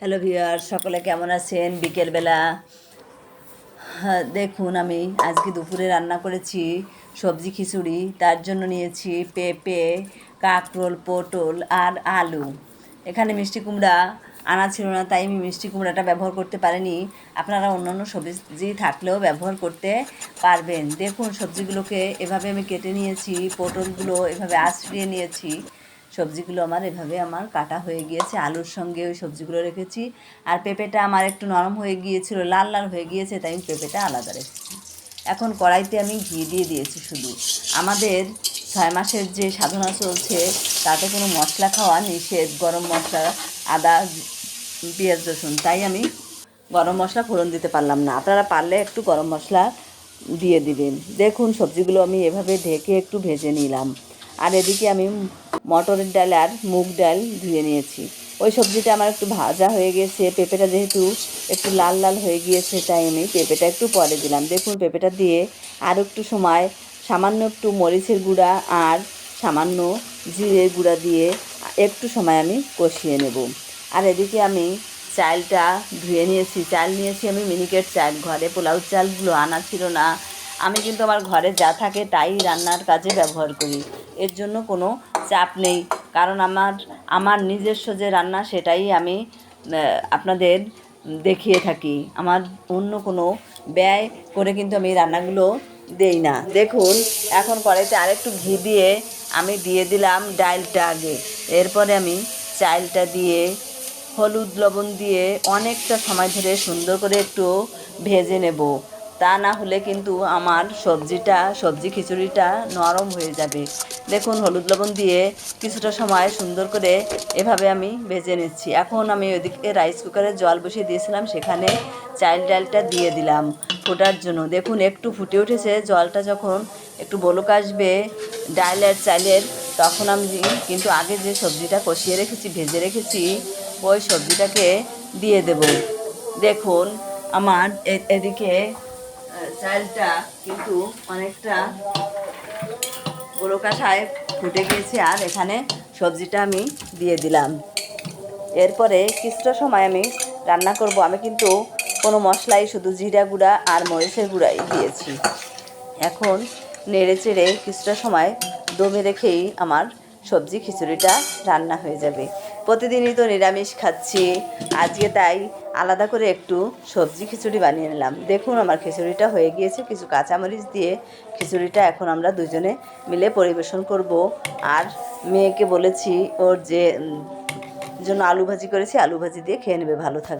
Hello viewer সকলে কেমন আছেন? বিকেলবেলা হ্যাঁ, দেখুন আমি আজকে দুপুরে রান্না করেছি সবজি খিচুড়ি তার জন্য নিয়েছি পেঁপে কাঁকরোল পটল আর আলু। এখানে মিষ্টি কুমড়া আনা ছিল না তাই আমি মিষ্টি কুমড়াটা ব্যবহার করতে পারিনি। আপনারা অন্যান্য সবজি থাকলেও ব্যবহার করতে পারবেন। দেখুন সবজিগুলোকে এভাবে আমি কেটে নিয়েছি পটলগুলো এভাবে আশ্রিয়ে নিয়েছি। সবজিগুলো আমার এভাবে আমার কাটা হয়ে গিয়েছে, আলুর সঙ্গে ওই সবজিগুলো রেখেছি। আর পেঁপেটা আমার একটু নরম হয়ে গিয়েছিল, লাল লাল হয়ে গিয়েছে, তাই আমি পেঁপেটা আলাদা রেখেছি। এখন কড়াইতে আমি ঘি দিয়ে দিয়েছি শুধু। আমাদের ছয় মাসের যে সাধনা চলছে, তাতে কোনো মশলা খাওয়া নিষেধ, গরম মশলা, আদা, পেঁয়াজ, রসুন, তাই আমি গরম মশলা ফোড়ন দিতে পারলাম না। আপনারা পারলে একটু গরম মশলা দিয়ে দিবেন। দেখুন, সবজিগুলো আমি এভাবে ঢেকে একটু ভেজে নিলাম। আর এদিকে আমি মটরের ডাল আর মুগ ডাল ধুয়ে নিয়েছি। ওই সবজিটা আমার একটু ভাজা হয়ে গেছে। পেঁপেটা যেহেতু একটু লাল লাল হয়ে গিয়েছে, তাই আমি পেঁপেটা একটু পরে দিলাম। দেখুন, পেঁপেটা দিয়ে আর একটু সময় সামান্য একটু মরিচের গুঁড়া আর সামান্য জিরের গুঁড়া দিয়ে একটু সময় আমি কষিয়ে নেব। আর এদিকে আমি চালটা ধুয়ে নিয়েছি। চাল নিয়েছি আমি মিনিকেট চাল। ঘরে পোলাও চালগুলো আনা ছিল না। আমি কিন্তু আমার ঘরে যা থাকে তাই রান্নার কাজে ব্যবহার করি। এর জন্য কোনো চাপ নেই। কারণ আমার আমার নিজস্ব যে রান্না সেটাই আমি আপনাদের দেখিয়ে থাকি। আমার অন্য কোনো ব্যয় করে কিন্তু আমি রান্নাগুলো দেই না। দেখুন, এখন কড়াইতে আরেকটু ঘি দিয়ে আমি দিয়ে দিলাম ডালটা আগে। এরপরে আমি চালটা দিয়ে, হলুদ লবণ দিয়ে অনেকটা সময় ধরে সুন্দর করে একটু ভেজে নেব। তা না হলে কিন্তু আমার সবজিটা, সবজি খিচুড়িটা নরম হয়ে যাবে। দেখুন, হলুদ লবণ দিয়ে কিছুটা সময় সুন্দর করে এভাবে আমি ভেজে নিচ্ছি। এখন আমি ওইদিকে রাইস কুকারে জল বসিয়ে দিয়েছিলাম, সেখানে চাল ডালটা দিয়ে দিলাম ফোটার জন্য। দেখুন, একটু ফুটে উঠেছে জলটা যখন, একটু বলক আসবে ডাল আর চালের তখন আমি কিন্তু আগে যে সবজিটা কষিয়ে রেখেছি, ভেজে রেখেছি, ওই সবজিটাকে দিয়ে দেব। দেখুন, আমার এদিকে চালটা কিন্তু অনেকটা বড়কাশায় ফুটে গিয়েছে আর এখানে সবজিটা আমি দিয়ে দিলাম। এরপরে কিছুটা সময় আমি রান্না করব। আমি কিন্তু কোনো মশলাই, শুধু জিরা গুঁড়া আর মরিচের গুঁড়াই দিয়েছি। এখন নেড়ে চেড়ে কিছুটা সময় দমে রেখেই আমার সবজি খিচুড়িটা রান্না হয়ে যাবে। প্রতিদিনই তো নিরামিষ খাচ্ছি। আজকে তাই আলাদা করে একটু সবজি খিচুড়ি বানিয়ে নিলাম। দেখুন আমার খিচুড়িটা হয়ে গিয়েছে। কিছু কাঁচামরিচ দিয়ে খিচুড়িটা এখন আমরা দুজনে মিলে পরিবেশন করব। আর মেয়েকে বলেছি, ওর যে জন্য আলু ভাজি করেছি, আলু ভাজি দিয়ে খেয়ে নেবে, ভালো থাকবে।